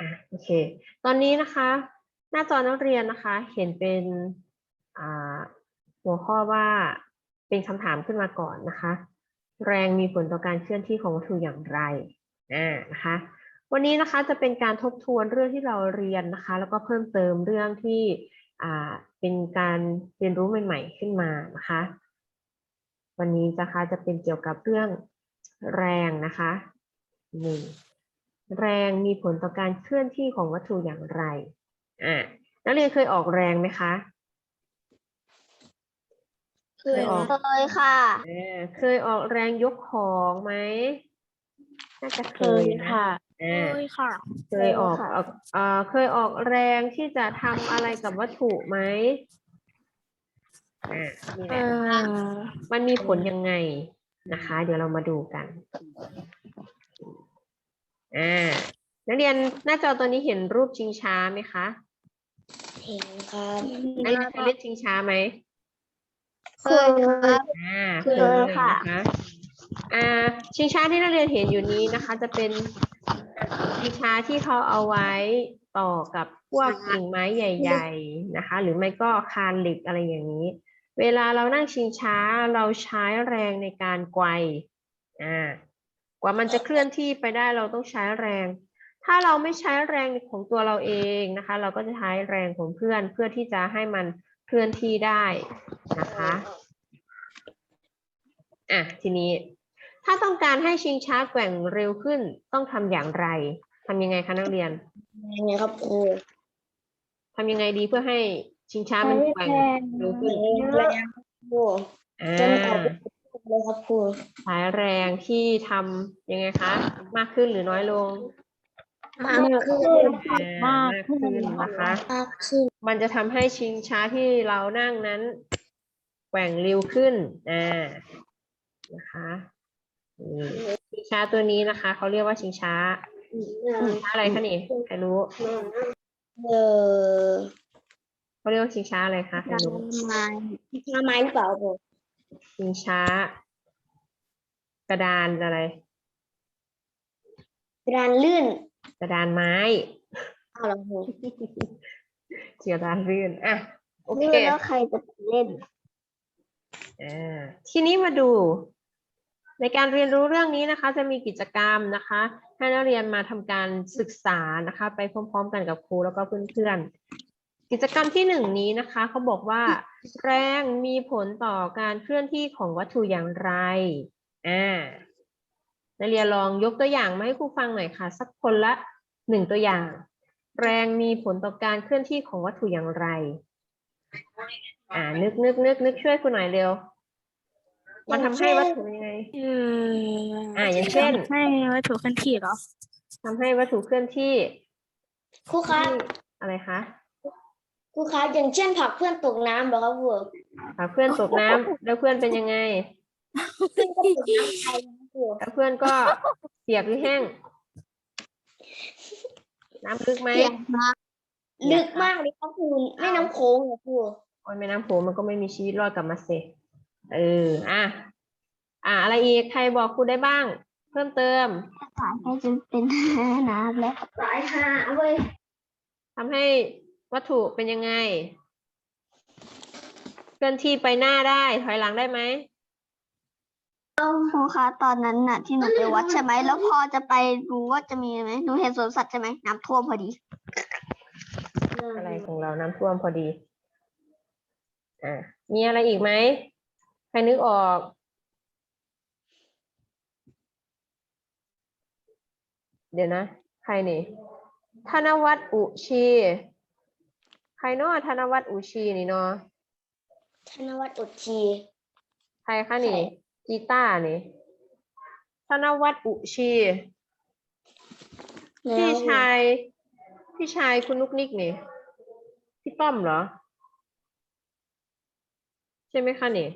อะโอเค ตอนนี้นะคะ หน้าจอนักเรียนนะคะ เห็นเป็นหัวข้อว่าเป็นคำถามขึ้นมาก่อนนะคะ แรงมีผลต่อการเคลื่อนที่ของวัตถุอย่างไรอ่านะคะ วันนี้นะคะจะเป็นการทบทวนเรื่องที่เราเรียนนะคะ แล้วก็เพิ่มเติมเรื่องที่อ่าเป็นการเรียนรู้ใหม่ ๆ ขึ้นมานะคะ วันนี้นะคะจะเป็นเกี่ยวกับเรื่องแรงนะคะหนึ่ง แรงมีผลต่อการเคลื่อนที่ของวัตถุอย่างไรอ่านักเรียนเคยออกแรงไหมคะ เคยออกเคยค่ะอ่าเคยออกแรงยกของไหมน่าจะเคยนะอ่าเคยค่ะ เคยออกเคยค่ะออกเอ่อเคยออกแรงที่จะทำอะไรกับวัตถุไหมอ่านี่แหละมันมีผลยังไงนะคะ เดี๋ยวเรามาดูกัน อ่านักเรียนหน้าจอตัวนี้เห็นรูปชิงช้าไหมคะเห็นครับนักเรียนเคยเล่นชิงช้าไหมเคยครับ อ่าเคยค่ะ นอ่าชิงช้าที่นักเรียนเห็นอยู่นี้นะคะ จะเป็นชิงช้าที่เขาเอาไว้ต่อกับพวกกิ่งไม้ใหญ่ ๆนะคะ หรือไม่ก็คานเหล็กอะไรอย่างนี้ เวลาเรานั่งชิงช้าเราใช้แรงในการไกวอ่า กว่ามันจะเคลื่อนที่ไปได้เราต้องใช้แรง ถ้าเราไม่ใช้แรงของตัวเราเองนะคะ เราก็จะใช้แรงของเพื่อนเพื่อที่จะให้มันเคลื่อนที่ได้นะคะอะทีนี้ ถ้าต้องการให้ชิงช้าแกว่งเร็วขึ้นต้องทำอย่างไรทำยังไงคะนักเรียนยังไงครับครูทำยังไงดีเพื่อให้ชิงช้ามันแกว่งเร็วขึ้นแรงครูอ่จนออกา เลยครับครูสายแรงที่ทำยังไงคะ มากขึ้นหรือน้อยลงมากขึ้นอ่ามากขึ้นนะคะมากขึ้น มันจะทำให้ชิงช้าที่เรานั่งนั้นแกว่งเร็วขึ้นอ่านะคะนี่ชิงช้าตัวนี้นะคะเขาเรียกว่าชิงช้าชิงช้าอะไรคะนี่ใครรู้เออเขาเรียกว่าชิงช้าอะไรคะใครรู้ไม้ช้าไม้หรือเปล่าครู ชิงช้า กระดานอะไร กระดานลื่นกระดานไม้เอาละครูเกี่ยวดานลื่นอะโอเคลื่นแล้วใครจะไปเล่นอ่าทีนี้มาดู ในการเรียนรู้เรื่องนี้นะคะ จะมีกิจกรรมนะคะ ให้นักเรียนมาทำการศึกษานะคะ ไปพร้อม ๆ กันกับครูแล้วก็เพื่อนๆ กิจกรรมที่หนึ่งนี้นะคะเขาบอกว่า แรงมีผลต่อการเคลื่อนที่ของวัตถุอย่างไร อ่า นักเรียนลองยกตัวอย่างมาให้ครูฟังหน่อยค่ะ สักคนละหนึ่งตัวอย่าง แรงมีผลต่อการเคลื่อนที่ของวัตถุอย่างไร อ่า นึกนึกนึกนึกช่วยคุณหน่อยเร็ว มันทำให้วัตถุยังไง อ่า อย่างเช่นให้วัตถุเคลื่อนที่เหรอทำให้วัตถุเคลื่อนที่ครูครับที่อะไรคะ ครูครับอย่างเช่นผลักเพื่อนตกน้ำเหรอครับครูอ่าเพื่อนตกน้ำแล้วเพื่อนเป็นยังไง เพื่อนก็ตกน้ำไปนะครูแล้วเพื่อนก็เปียกหรือแห้ง น้ำลึกไหมเปียกมากลึกมากเลยครับครูแม่น้ำโขงเหรอครูโอ้ยแม่น้ำโขงมันก็ไม่มีชีวิตรอดกลับมาเสเอออะอะอะไรอีกใครบอกครูได้บ้าง เพิ่มเติมสายให้จนเป็นน้ำแล้วสายหาเว้ยทำให้ วัตถุเป็นยังไง เคลื่อนที่ไปหน้าได้ ถอยหลังได้ไหมครูคะตอนนั้นน่ะ ที่หนูไปวัดใช่ไหมแล้วพอจะไปดูว่าจะมีไหมหนูเห็นสวนสัตว์ใช่ไหมน้ำท่วมพอดี อะไรของเราน้ำท่วมพอดี อ่ามีอะไรอีกไหมใครนึกออก เดี๋ยวนะ ใครนี่ ธนวัฒน์อุชี ใครเนาะธนวัฒน์อุชีนี่เนาะธนวัฒน์อุทีใครคะนี่ กีตาร์นี่ธนวัฒน์อุชีพี่ชายพี่ชายคุณนุกนิกนี่พี่ต้อมเหรอ ใช่ไหมคะนี่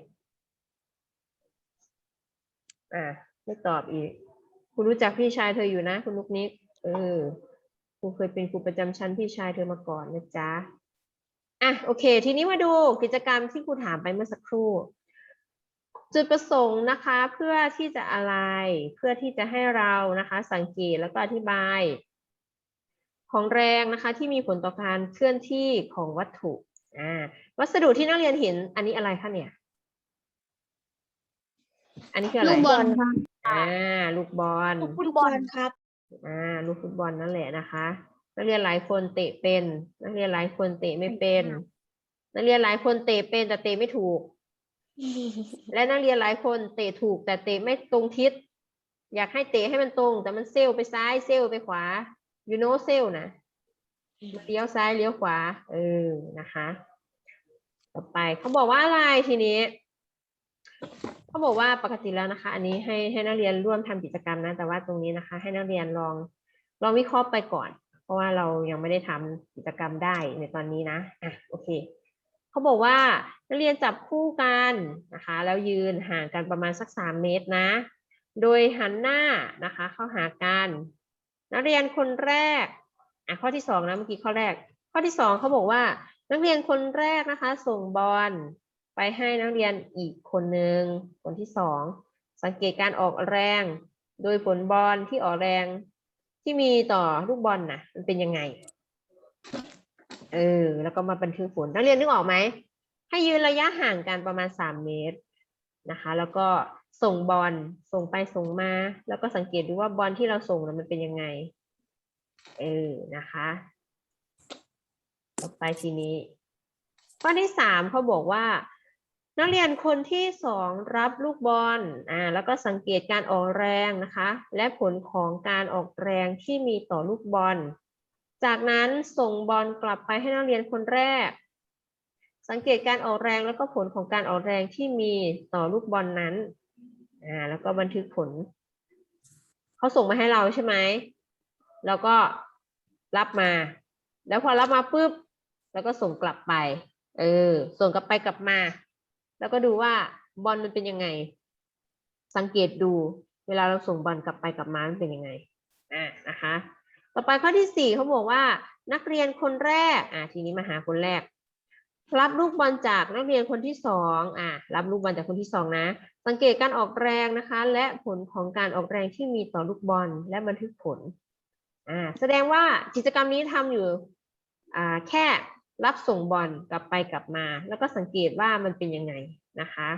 อ่าไม่ตอบอีก คุณรู้จักพี่ชายเธออยู่นะ คุณนุกนิก เออครูเคยเป็นครูประจำชั้นพี่ชายเธอมาก่อนนะจ๊ะ อะโอเค ทีนี้มาดูกิจกรรมที่ครูถามไปเมื่อสักครู่ จุดประสงค์นะคะเพื่อที่จะอะไรเพื่อที่จะให้เรานะคะ สังเกตแล้วก็อธิบายขของแรงนะคะ ที่มีผลต่อการเคลื่อนที่ของวัตถุอ่าวัสดุที่นักเรียนเห็นอันนี้อะไรคะเนี่ย อันนี้คืออะไรลูกบอลครับอ่าลูกบอลลูกฟุตบอลครับอ่าลูกฟุตบอลนั่นแหละนะคะ นักเรียนหลายคนเตะเป็น นักเรียนหลายคนเตะไม่เป็น นักเรียนหลายคนเตะเป็นแต่เตะไม่ถูก และนักเรียนหลายคนเตะถูก แต่เตะไม่ตรงทิศ อยากให้เตะให้มันตรง แต่มันเซลไปซ้ายเซลไปขวา you know เซลนะมันเลี้ยวซ้ายเลี้ยวขวา เออนะคะ ต่อไปเขาบอกว่าอะไรทีนี้เขาบอกว่าปกติแล้วนะคะ อันนี้ให้ให้นักเรียนร่วมทำกิจกรรมนะ แต่ว่าตรงนี้นะคะ ให้นักเรียนลองลองวิเคราะห์ไปก่อน เพราะว่าเรายังไม่ได้ทำกิจกรรมได้ในตอนนี้นะอะโอเคเขาบอกว่านักเรียนจับคู่กันนะคะ แล้วยืนห่างกันประมาณสักสามเมตรนะ โดยหันหน้านะคะเข้าหากันนักเรียนคนแรกอะข้อที่สองนะเมื่อกี้ข้อแรก ข้อที่สองเขาบอกว่านักเรียนคนแรกนะคะ ส่งบอลไปให้นักเรียนอีกคนหนึ่งคนที่สองสังเกตการออกแรง โดยผลบอลที่ออกแรง ที่มีต่อลูกบอลนะมันเป็นยังไง เออ แล้วก็มาบันทึกผลนักเรียนนึกออกไหม ให้ยืนระยะห่างกันประมาณสามเมตรนะคะ แล้วก็ส่งบอลส่งไปส่งมา แล้วก็สังเกตดูว่าบอลที่เราส่งนะมันเป็นยังไง เออ นะคะต่อไปทีนี้ข้อที่สามเขาบอกว่า นักเรียนคนที่สองรับลูกบอลอ่าแล้วก็สังเกตการออกแรงนะคะ และผลของการออกแรงที่มีต่อลูกบอล จากนั้นส่งบอลกลับไปให้นักเรียนคนแรก สังเกตการออกแรงแล้วก็ผลของการออกแรงที่มีต่อลูกบอลนั้นอ่าแล้วก็บันทึกผลเขาส่งมาให้เราใช่ไหมแล้วก็รับมา แล้วพอรับมาปุ๊บแล้วก็ส่งกลับไป เออ ส่งกลับไปกลับมา แล้วก็ดูว่าบอลมันเป็นยังไง สังเกตดู เวลาเราส่งบอลกลับไปกลับมามันเป็นยังไงอ่านะคะ ต่อไปข้อที่สี่เขาบอกว่า นักเรียนคนแรกอ่าทีนี้มาหาคนแรก รับลูกบอลจากนักเรียนคนที่สองอ่ารับลูกบอลจากคนที่สองนะ สังเกตการออกแรงนะคะ และผลของการออกแรงที่มีต่อลูกบอลและบันทึกผลอ่าแสดงว่ากิจกรรมนี้ทำอยู่อ่าแค่ รับส่งบอลกลับไปกลับมา แล้วก็สังเกตว่ามันเป็นยังไงนะคะ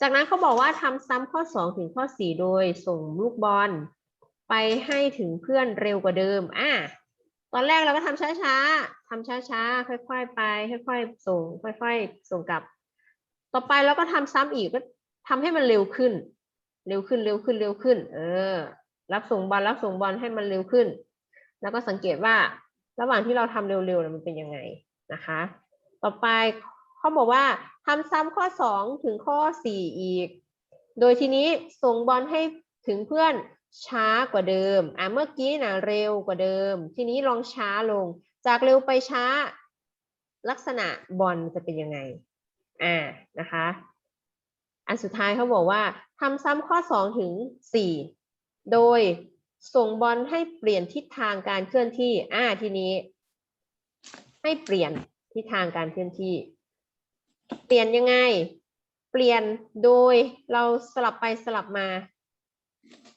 จากนั้นเขาบอกว่าทำซ้ำข้อ 2 ถึงข้อ 4 โดยส่งลูกบอลไปให้ถึงเพื่อนเร็วกว่าเดิม อ่าตอนแรกเราก็ทำช้าๆทำช้าๆ ค่อยๆ ไป ค่อยๆ ส่ง ค่อยๆ ส่งกลับ ต่อไปเราก็ทำซ้ำอีกก็ทำให้มันเร็วขึ้น เร็วขึ้น เร็วขึ้น เร็วขึ้น เออ รับส่งบอล รับส่งบอลให้มันเร็วขึ้น แล้วก็สังเกตว่า ระหว่างที่เราทำเร็วๆมันเป็นยังไงนะคะ ต่อไปเขาบอกว่าทำซ้ำข้อสองถึงข้อสี่อีก โดยทีนี้ส่งบอลให้ถึงเพื่อนช้ากว่าเดิม อะเมื่อกี้นะเร็วกว่าเดิม ทีนี้ลองช้าลง จากเร็วไปช้า ลักษณะบอลจะเป็นยังไง อ่า นะคะ อันสุดท้ายเขาบอกว่าทำซ้ำข้อสองถึงสี่โดย ส่งบอลให้เปลี่ยนทิศทางการเคลื่อนที่ อ่า ทีนี้ ให้เปลี่ยนทิศทางการเคลื่อนที่ เปลี่ยนยังไง เปลี่ยนโดยเราสลับไปสลับมา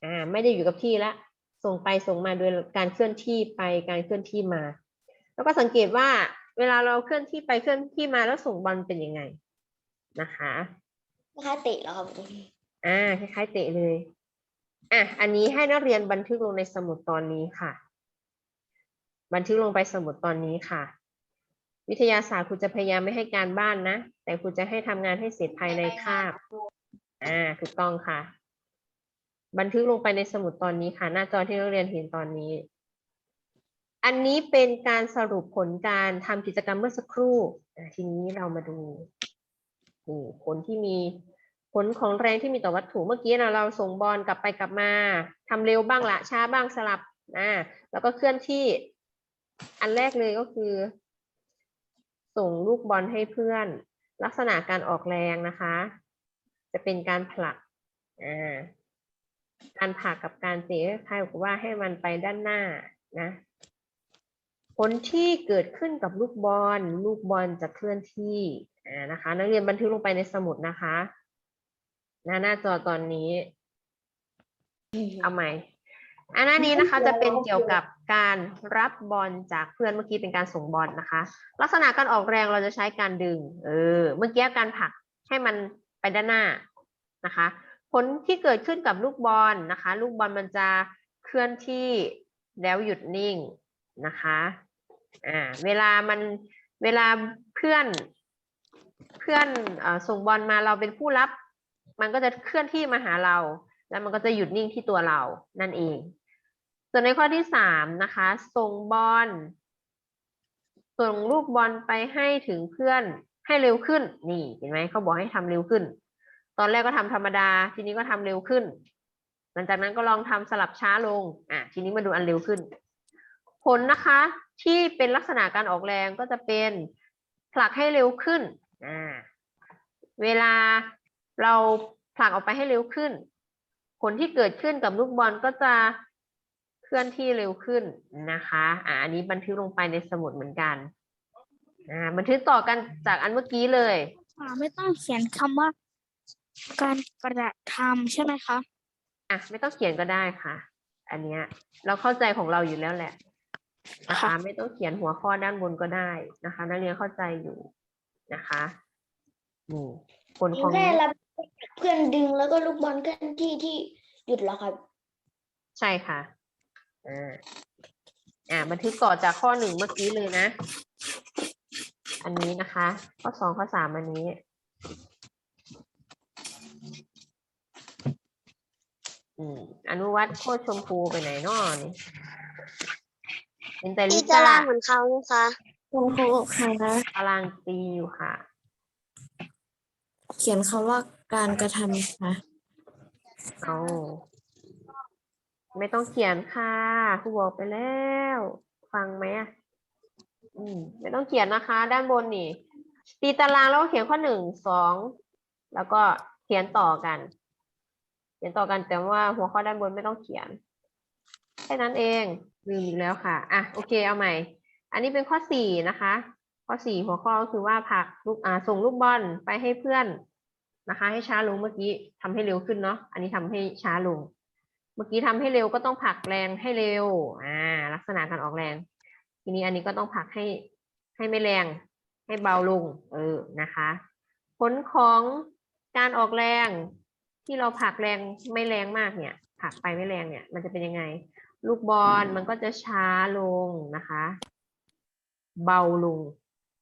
อ่า ไม่ได้อยู่กับที่ละ ส่งไปส่งมาโดยการเคลื่อนที่ไปการเคลื่อนที่มา แล้วก็สังเกตว่า เวลาเราเคลื่อนที่ไปเคลื่อนที่มาแล้วส่งบอลเป็นยังไงนะคะนะคะเตะเหรอครับอ่าคล้ายๆเตะเลย อะอันนี้ให้นักเรียนบันทึกลงในสมุดตอนนี้ค่ะ บันทึกลงไปสมุดตอนนี้ค่ะ วิทยาศาสตร์ครูจะพยายามไม่ให้การบ้านนะ แต่ครูจะให้ทำงานให้เสร็จภายในคาบอ่าถูกต้องค่ะ บันทึกลงไปในสมุดตอนนี้ค่ะ หน้าจอที่นักเรียนเห็นตอนนี้ อันนี้เป็นการสรุปผลการทำกิจกรรมเมื่อสักครู่ทีนี้เรามาดูผลที่มี ผลของแรงที่มีต่อวัตถุเมื่อกี้นะเราส่งบอลกลับไปกลับมาทำเร็วบ้างละช้าบ้างสลับอ่าแล้วก็เคลื่อนที่ อันแรกเลยก็คือ ส่งลูกบอลให้เพื่อน ลักษณะการออกแรงนะคะ จะเป็นการผลักอ่าการผลักกับการเตะคล้ายๆกับว่าให้มันไปด้านหน้านะผลที่เกิดขึ้นกับลูกบอล ลูกบอลจะเคลื่อนที่อ่านะคะ นักเรียนบันทึกลงไปในสมุดนะคะ หน้าหน้าจอตอนนี้ เอาใหม่อันหน้านี้นะคะจะเป็นเกี่ยวกับการรับบอลจากเพื่อนเมื่อกี้เป็นการส่งบอลนะคะ ลักษณะการออกแรงเราจะใช้การดึง เออ เมื่อกี้การผลักให้มันไปด้านหน้านะคะ ผลที่เกิดขึ้นกับลูกบอลนะคะ ลูกบอลมันจะเคลื่อนที่แล้วหยุดนิ่งนะคะ อ่า เวลามันเวลาเพื่อนเพื่อนเอ่อส่งบอลมาเราเป็นผู้รับ มันก็จะเคลื่อนที่มาหาเรา แล้วมันก็จะหยุดนิ่งที่ตัวเรานั่นเอง ส่วนในข้อที่สามนะคะส่งบอลส่งลูกบอลไปให้ถึงเพื่อนให้เร็วขึ้น นี่เห็นไหมเขาบอกให้ทำเร็วขึ้น ตอนแรกก็ทำธรรมดา ทีนี้ก็ทำเร็วขึ้น หลังจากนั้นก็ลองทำสลับช้าลงอะทีนี้มาดูอันเร็วขึ้น ผลนะคะที่เป็นลักษณะการออกแรงก็จะเป็นผลักให้เร็วขึ้นอ่าเวลา เราผลักออกไปให้เร็วขึ้น ผลที่เกิดขึ้นกับลูกบอลก็จะเคลื่อนที่เร็วขึ้นนะคะอ่าอันนี้บันทึกลงไปในสมุดเหมือนกันอ่าบันทึกต่อกันจากอันเมื่อกี้เลยอ่าไม่ต้องเขียนคำว่า การกระทำใช่ไหมคะอะไม่ต้องเขียนก็ได้ค่ะ อันเนี้ยเราเข้าใจของเราอยู่แล้วแหละนะคะค่ะไม่ต้องเขียนหัวข้อด้านบนก็ได้นะคะ นักเรียนเข้าใจอยู่นะคะนี่ผลของแค่รับจาก เพื่อนดึงแล้วก็ลูกบอลเคลื่อนที่ที่หยุดแล้วครับ ใช่ค่ะ อ่า อ่าบันทึกต่อจากข้อหนึ่งเมื่อกี้เลยนะ อันนี้นะคะ ข้อสองข้อสามอันนี้ อืมอนุวัตโคตรชมพูไปไหนนอนี่เป็นแต่ลิที่จะซ่าล่างเหมือนเขานะคะคุณครูค่ะตารางตีอยู่ค่ะ เขียนคำว่า การกระทำค่ะ เอาไม่ต้องเขียนค่ะครูบอกไปแล้ว ฟังไหมอะอืมไม่ต้องเขียนนะคะ ด้านบนนี่ ตีตารางแล้วก็เขียนข้อหนึ่งสองแล้วก็เขียนต่อกัน เขียนต่อกันแต่ว่าหัวข้อด้านบนไม่ต้องเขียนแค่นั้นเองลืมอีกแล้วค่ะอะโอเคเอาใหม่ อันนี้เป็นข้อสี่นะคะ ข้อสี่หัวข้อก็คือว่าผลักลูกอ่าส่งลูกบอลไปให้เพื่อน นะคะ ให้ช้าลงเมื่อกี้ทำให้เร็วขึ้นเนาะอันนี้ทำให้ช้าลง เมื่อกี้ทำให้เร็วก็ต้องผลักแรงให้เร็วอ่าลักษณะการออกแรง ทีนี้อันนี้ก็ต้องผลักให้ให้ไม่แรงให้เบาลงเออนะคะ ผลของการออกแรงที่เราผลักแรงไม่แรงมากเนี่ยผลักไปไม่แรงเนี่ย มันจะเป็นยังไง ลูกบอลมันก็จะช้าลงนะคะ เบาลง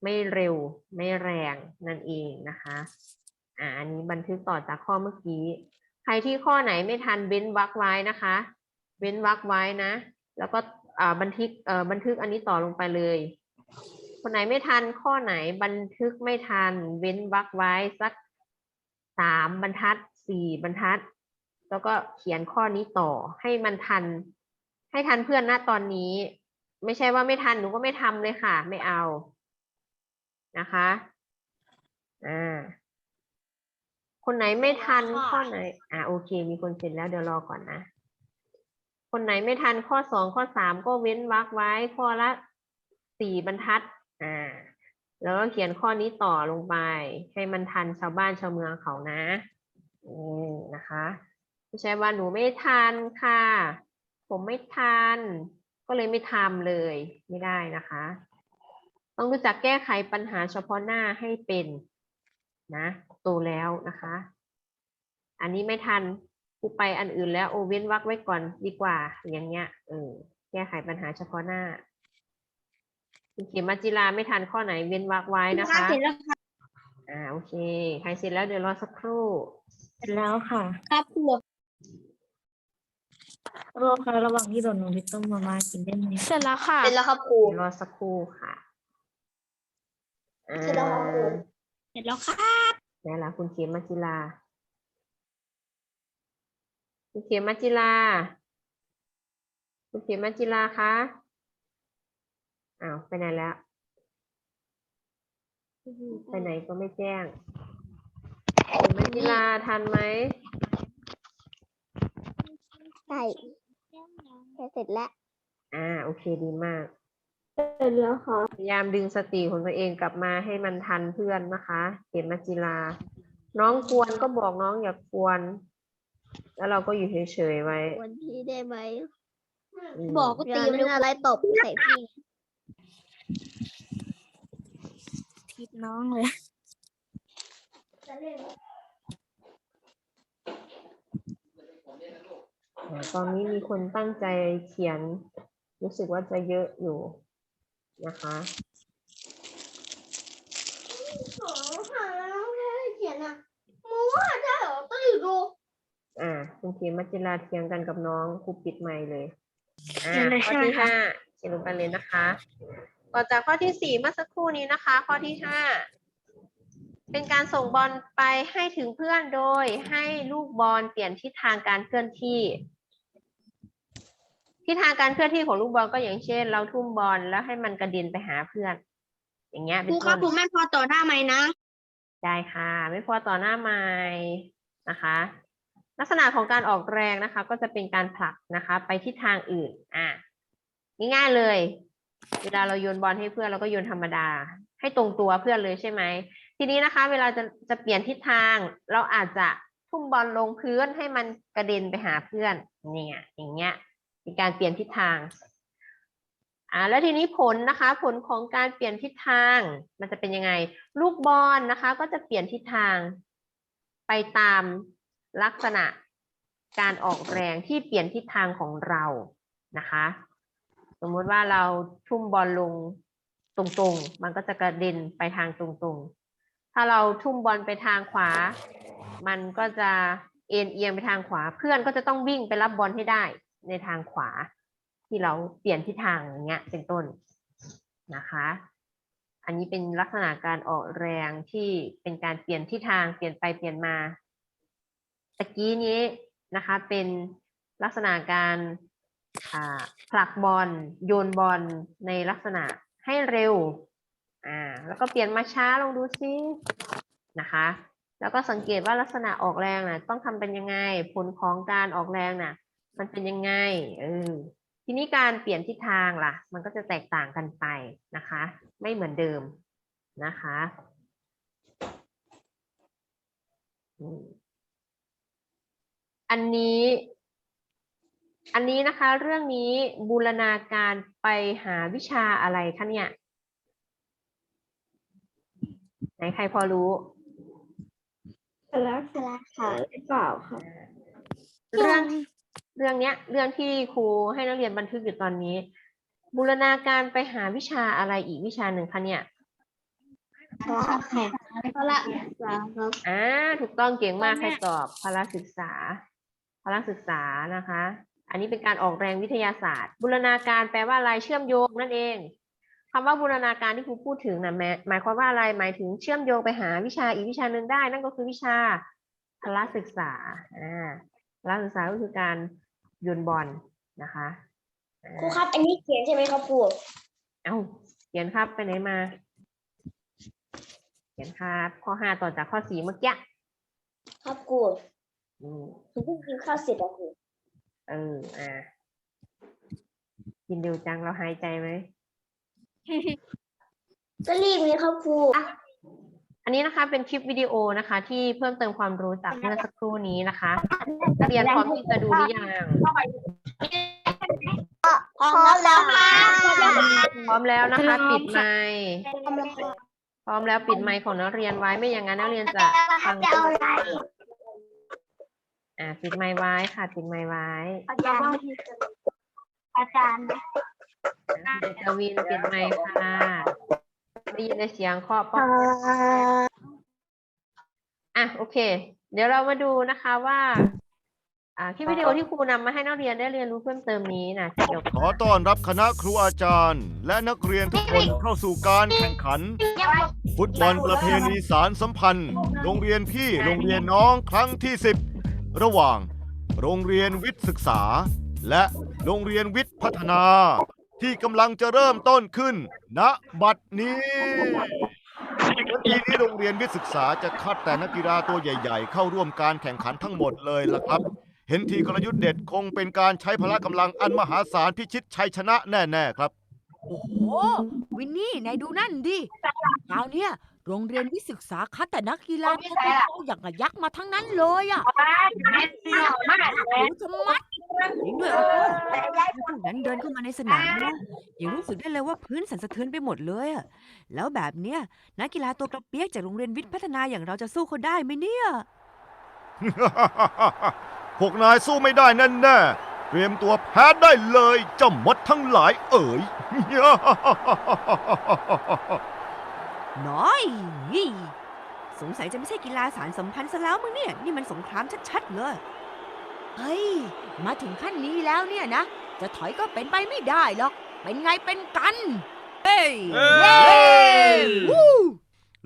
ไม่เร็ว ไม่แรงนั่นเองนะคะ อ่าอันนี้บันทึกต่อจากข้อเมื่อกี้ ใครที่ข้อไหนไม่ทันเว้นวรรคไว้นะคะ เว้นวรรคไว้นะ แล้วก็อ่าบันทึกเอ่อบันทึกอันนี้ต่อลงไปเลย คนไหนไม่ทันข้อไหนบันทึกไม่ทัน เว้นวรรคไว้สักสามบรรทัดสี่บรรทัด แล้วก็เขียนข้อนี้ต่อให้มันทัน ให้ทันเพื่อนหน้าตอนนี้ ไม่ใช่ว่าไม่ทันหนูก็ไม่ทำเลยค่ะ ไม่เอานะคะ อ่า คนไหนไม่ทันข้อไหน อ่าโอเค มีคนเสร็จแล้วเดี๋ยวรอก่อนนะ คนไหนไม่ทันข้อสองข้อสามก็เว้นวรรคไว้ข้อละสี่บรรทัด อ่า แล้วก็เขียนข้อนี้ต่อลงไป ให้มันทันชาวบ้านชาวเมืองเขานะอืมนะคะไม่ใช่ว่าหนูไม่ทันค่ะ ผมไม่ทันก็เลยไม่ทำเลยไม่ได้นะคะ ต้องรู้จักแก้ไขปัญหาเฉพาะหน้าให้เป็น นะ โตแล้วนะคะ อันนี้ไม่ทันกูไปอันอื่นแล้วโอเว้นวรรคไว้ก่อนดีกว่า อย่างเงี้ยเออแก้ไขปัญหาเฉพาะหน้าคุณเขียนมาจิลาไม่ทันข้อไหนเว้นวรรคไว้นะคะเสร็จแล้วครับอ่าโอเค ใครเสร็จแล้วเดี๋ยวรอสักครู่ เสร็จแล้วค่ะ ครับครูรอค่ะระหว่างที่เราหนูพิต้มมาม่ากินได้ไหมเสร็จแล้วค่ะ เสร็จแล้วครับครูเดี๋ยวรอสักครู่ค่ะอ่า เสร็จแล้วครับครูเสร็จแล้วค่ะไหนล่ะคุณเขมมัจจิลา คุณเขมมัจจิลา คุณเขมมัจจิลาคะอ้าวไปไหนแล้ว ไปไหนก็ไม่แจ้งเขมมัจจิลาทันไหมใช่เสร็จแล้ว อ่า โอเคดีมาก เสร็จแล้วค่ะพยายามดึงสติของตัวเองกลับมาให้มันทันเพื่อนนะคะเขมมัจจิลาน้องกวนก็บอกน้องอย่ากวนแล้วเราก็อยู่เฉยๆไว้ วันที่ได้ไหมอืมบอกก็อย่าตีเล่นอะไรตบใส่พี่ทิปน้องเลยอ่าตอนนี้มีคนตั้งใจเขียน รู้สึกว่าจะเยอะอยู่ นะคะเขียนอะมูว่าได้เหรอต้องอยู่ดูอ่าคุณเขียนมัจจิราเทียงกันกับน้องครูปิดไมค์เลยอ่าเขียนเลยข้อใช่ไหมที่คะห้าเขียนลงไปเลยนะคะ ต่อจากข้อที่สี่เมื่อสักครู่นี้นะคะ ข้อที่ห้าเป็นการส่งบอลไปให้ถึงเพื่อนโดยให้ลูกบอลเปลี่ยนทิศทางการเคลื่อนที่ ทิศทางการเคลื่อนที่ของลูกบอลก็อย่างเช่น เราทุ่มบอลแล้วให้มันกระเด็นไปหาเพื่อน อย่างเงี้ยคเป็รูนครัต้บนผมไม่พอต่อหน้าไหมนะ ได้ค่ะ ไม่พอต่อหน้าไม้นะคะ ลักษณะของการออกแรงนะคะ ก็จะเป็นการผลักนะคะ ไปทิศทางอื่นอะง่ายๆเลย เวลาเราโยนบอลให้เพื่อนเราก็โยนธรรมดา ให้ตรงตัวเพื่อนเลยใช่ไหมทีนี้นะคะ เวลาจะจะเปลี่ยนทิศทาง เราอาจจะทุ่มบอลลงพื้นให้มันกระเด็นไปหาเพื่อนเนี่ยอย่างเงี้ย เป็นการเปลี่ยนทิศทางอ่าแล้วทีนี้ผลนะคะผลของการเปลี่ยนทิศทาง มันจะเป็นยังไง ลูกบอลนะคะ ก็จะเปลี่ยนทิศทาง ไปตามลักษณะการออกแรงที่เปลี่ยนทิศทางของเรานะคะ สมมติว่าเราทุ่มบอลลงตรงๆ มันก็จะกระเด็นไปทางตรงๆ ถ้าเราทุ่มบอลไปทางขวา มันก็จะเอ็นเอียงไปทางขวา เพื่อนก็จะต้องวิ่งไปรับบอลให้ได้ ในทางขวา ที่เราเปลี่ยนทิศทางอย่างเงี้ยเป็นต้นนะคะ อันนี้เป็นลักษณะการออกแรงที่เป็นการเปลี่ยนทิศทางเปลี่ยนไปเปลี่ยนมาตะกี้นี้นะคะเป็นลักษณะการผลักบอลโยนบอลในลักษณะให้เร็วอ่าแล้วก็เปลี่ยนมาช้าลองดูซินะคะ แล้วก็สังเกตว่าลักษณะออกแรงน่ะต้องทำเป็นยังไงผลของการออกแรงน่ะ มันเป็นยังไงเออทีนี้การเปลี่ยนทิศทางล่ะ มันก็จะแตกต่างกันไปนะคะ ไม่เหมือนเดิมนะคะอืมอันนี้ อันนี้นะคะ เรื่องนี้บูรณาการไปหาวิชาอะไรคะเนี่ยไหนใครพอรู้แล้วค่ะหรือเปล่าค่ะเรื่อง เรื่องเนี้ย เรื่องที่ครูให้นักเรียนบันทึกอยู่ตอนนี้ บูรณาการไปหาวิชาอะไรอีกวิชาหนึ่งคะเนี่ยพระพระครับอ่าถูกต้องเก่งมากใครตอบพละศึกษาพละศึกษานะคะ อันนี้เป็นการออกแรงวิทยาศาสตร์ บูรณาการแปลว่าอะไรเชื่อมโยงนั่นเองคำว่าบูรณาการที่ครูพูดถึงนะแม้หมายความว่าอะไรหมายถึงเชื่อมโยงไปหาวิชาอีกวิชาหนึ่งได้ นั่นก็คือวิชาพละศึกษาอ่าพละศึกษาก็คือการโยนบอลนะคะอ่าครูครับ อันนี้เขียนใช่ไหมครับครูเอ้าเขียนครับไปไหนมา เขียนครับ ข้อห้าต่อจากข้อสี่เมื่อกี้ครับครูอืมผมเพิ่งกินข้าวเสร็จอะครูเอออ่ากินเร็วจังเราหายใจไหมก็รีบนี้ครับครู อันนี้นะคะเป็นคลิปวิดีโอนะคะ ที่เพิ่มเติมความรู้จากเมื่อสักครู่นี้นะคะนักเรียนพร้อมที่จะดูหรือยังพร้อมแล้วค่ะพร้อมแล้วนะคะพร้อมปิดไมค่ะค์พร้อมแล้วปิดไมค์ของนักเรียนไว้ไม่อย่างนั้นนักเรียนจะฟังจะเอาอะไรอ่าปิดไมค์ไว้ค่ะปิดไมค์ไว้อาจารย์อาจารย์อ่าคุณกวินปิดไมค์ค่ะ ได้ยินในเสียงเคาะป๊อกอะโอเค เดี๋ยวเรามาดูนะคะว่าอ่าคลิปวิดีโอที่ครูนำมาให้นักเรียนได้เรียนรู้เพิ่มเติมนี้นะเกี่ยวกับขอต้อนรับคณะครูอาจารย์ และนักเรียนทุกคนเข้าสู่การแข่งขัน ฟุตบอลประเพณีสารสัมพันธ์ โรงเรียนพี่โรงเรียนน้องครั้งที่ 10 ระหว่าง โรงเรียนวิทย์ศึกษา และโรงเรียนวิทย์พัฒนา ที่กำลังจะเริ่มต้นขึ้นณบัดนี้วันนี้นี้โรงเรียนวิทยศึกษาจะคัดแต่นักกีฬาตัวใหญ่ ๆ เข้าร่วมการแข่งขันทั้งหมดเลยล่ะครับ เห็นทีกลยุทธ์เด็ดคงเป็นการใช้พละกำลังอันมหาศาลพิชิตชัยชนะแน่ ๆ ครับ โอ้โห วินนี่นายดูนั่นดิคราวเนี้ย โรงเรียนวิศึกษาคัดแต่นักกีฬาตัวโตๆอย่างกับยักษ์มาทั้งนั้นเลยอะโอ้จะมัดจริงด้วยโอ้โหพวกนั้นเดินเข้ามาในสนามนะยังรู้สึกได้เลยว่าพื้นสั่นสะเทือนไปหมดเลยอะแล้วแบบเนี้ยนักกีฬาตัวกระเปียกจากโรงเรียนวิทย์พัฒนาอย่างเราจะสู้เขาได้ไหมเนี่ย พวกนายสู้ไม่ได้แน่แน่ๆเตรียมตัวแพ้ได้เลยเจ้ามดทั้งหลายเอ๋ย น้อยนี่สงสัยจะไม่ใช่กีฬาสารสัมพันธ์ซะแล้วมึงเนี่ย นี่มันสงครามชัดๆเลย เฮ้ย มาถึงขั้นนี้แล้วเนี่ยนะ จะถอยก็เป็นไปไม่ได้หรอก เป็นไงเป็นกัน เฮ้ยเฮ้เย้วู้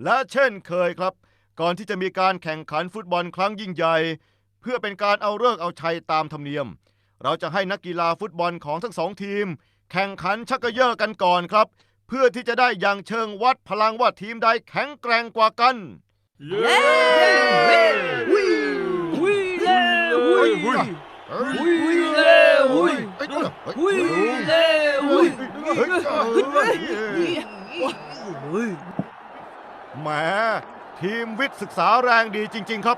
และเช่นเคยครับ ก่อนที่จะมีการแข่งขันฟุตบอลครั้งยิ่งใหญ่ เพื่อเป็นการเอาเลิกษ์เอาชัยตามธรรมเนียม เราจะให้นักกีฬาฟุตบอลของทั้งสองทีม แข่งขันชักกระเยอะกันก่อนครับเพื่อที่จะได้อย่างเชิงวัดพลังว่าทีมใดแข็งแกร่งกว่ากัน เย้แหมทีมวิทย์ศึกษาแรงดีจริง ๆ ครับ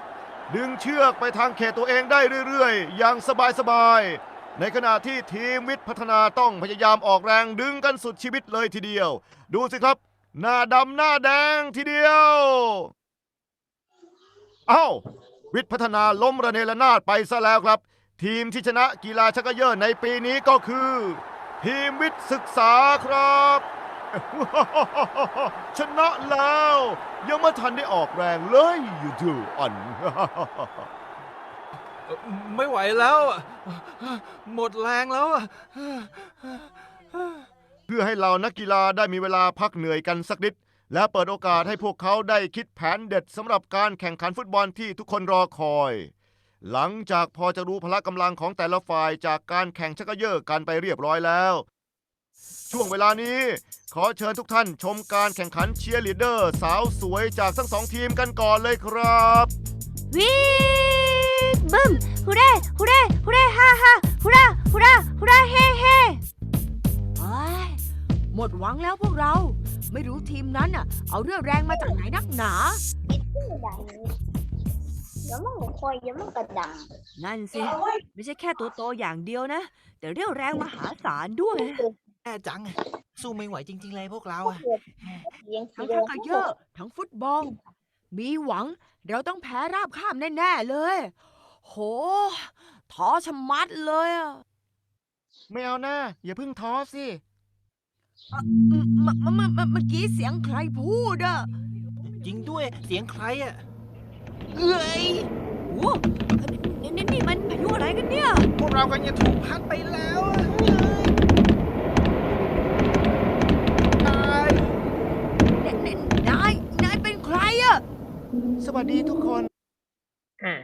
ดึงเชือกไปทางเขตตัวเองได้เรื่อย ๆ อย่างสบาย ๆ ในขณะที่ทีมวิทย์พัฒนาต้องพยายามออกแรงดึงกันสุดชีวิตเลยทีเดียว ดูสิครับ หน้าดำหน้าแดงทีเดียว เอ้า วิทย์พัฒนาล้มระเนระนาดไปซะแล้วครับ ทีมที่ชนะกีฬาชักเยอร์ในปีนี้ก็คือ ทีมวิทย์ศึกษาครับ ชนะแล้ว ยังไม่ทันได้ออกแรงเลยอยู่ดูอ่อน ไม่ไหวแล้วอะหมดแรงแล้วอะเพื่อให้เหล่านักกีฬาได้มีเวลาพักเหนื่อยกันสักนิด และเปิดโอกาสให้พวกเขาได้คิดแผนเด็ดสำหรับการแข่งขันฟุตบอลที่ทุกคนรอคอย หลังจากพอจะรู้พละกำลังของแต่ละฝ่ายจากการแข่งชักเกยอร์กันไปเรียบร้อยแล้ว ช่วงเวลานี้ ขอเชิญทุกท่านชมการแข่งขันเชียร์ลีดเดอร์ สาวสวยจากทั้งสองทีมกันก่อนเลยครับ วิด บึ้มฮูเร่ฮูเร่ฮูเร่ฮ่าฮ่าฮูราฮูราฮูราเฮ่เฮ่เฮ้ยหมดหวังแล้วพวกเรา ไม่รู้ทีมนั้นอะ เอาเรื่องแรงมาจากไหนนักหนา เดี๋ยวมันคอยเดี๋ยวมันกระดังนั่นสิ ไม่ใช่แค่ตัวโตอย่างเดียวนะ แต่เรี่ยวแรงมหาศาลด้วยแย่จัง สู้ไม่ไหวจริง ๆ เลยพวกเราอะเลี้ยงทั้งทักกะเยอะทั้งฟุตบอล มีหวังเราต้องแพ้ราบข้ามแน่ ๆ เลย โหท้อชะมัดเลยอะไม่เอาหน้าอย่าเพิ่งท้อสิเมื่อเมื่อเมื่อเมื่อกี้เสียงใครพูดอะจริงด้วยเสียงใครอะเอ้ยโอ้นี่นี่นี่มันพายุอะไรกันเนี่ย พวกเรากันจะถูกพัดไปแล้วอะตายนนนายนายเป็นใครอะสวัสดีทุกคน อะ